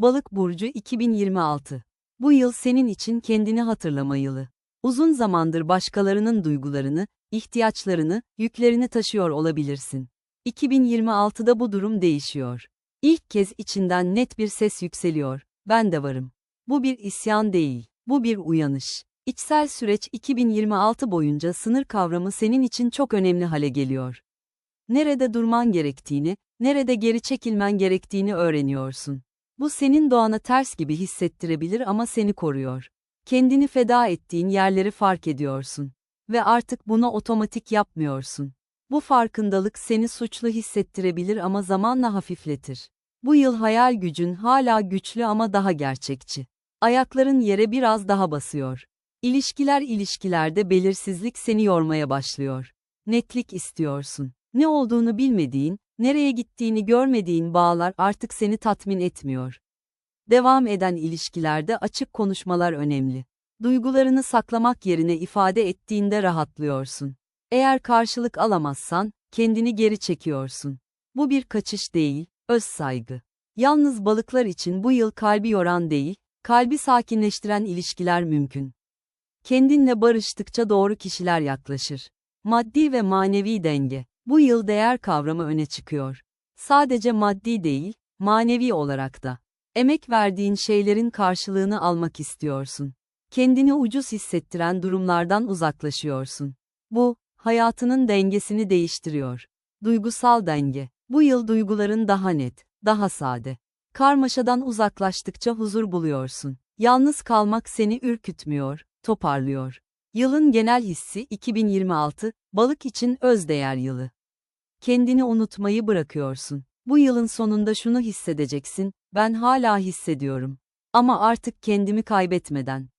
Balık burcu 2026. Bu yıl senin için kendini hatırlama yılı. Uzun zamandır başkalarının duygularını, ihtiyaçlarını, yüklerini taşıyor olabilirsin. 2026'da bu durum değişiyor. İlk kez içinden net bir ses yükseliyor. Ben de varım. Bu bir isyan değil, bu bir uyanış. İçsel süreç 2026 boyunca sınır kavramı senin için çok önemli hale geliyor. Nerede durman gerektiğini, nerede geri çekilmen gerektiğini öğreniyorsun. Bu senin doğana ters gibi hissettirebilir ama seni koruyor. Kendini feda ettiğin yerleri fark ediyorsun. Ve artık bunu otomatik yapmıyorsun. Bu farkındalık seni suçlu hissettirebilir ama zamanla hafifletir. Bu yıl hayal gücün hala güçlü ama daha gerçekçi. Ayakların yere biraz daha basıyor. İlişkiler ilişkilerde belirsizlik seni yormaya başlıyor. Netlik istiyorsun. Ne olduğunu bilmediğin, nereye gittiğini görmediğin bağlar artık seni tatmin etmiyor. Devam eden ilişkilerde açık konuşmalar önemli. Duygularını saklamak yerine ifade ettiğinde rahatlıyorsun. Eğer karşılık alamazsan, kendini geri çekiyorsun. Bu bir kaçış değil, öz saygı. Yalnız balıklar için bu yıl kalbi yoran değil, kalbi sakinleştiren ilişkiler mümkün. Kendinle barıştıkça doğru kişiler yaklaşır. Maddi ve manevi denge. Bu yıl değer kavramı öne çıkıyor. Sadece maddi değil, manevi olarak da. Emek verdiğin şeylerin karşılığını almak istiyorsun. Kendini ucuz hissettiren durumlardan uzaklaşıyorsun. Bu, hayatının dengesini değiştiriyor. Duygusal denge. Bu yıl duyguların daha net, daha sade. Karmaşadan uzaklaştıkça huzur buluyorsun. Yalnız kalmak seni ürkütmüyor, toparlıyor. Yılın genel hissi 2026, balık için özdeğer yılı. Kendini unutmayı bırakıyorsun. Bu yılın sonunda şunu hissedeceksin, ben hala hissediyorum. Ama artık kendimi kaybetmeden.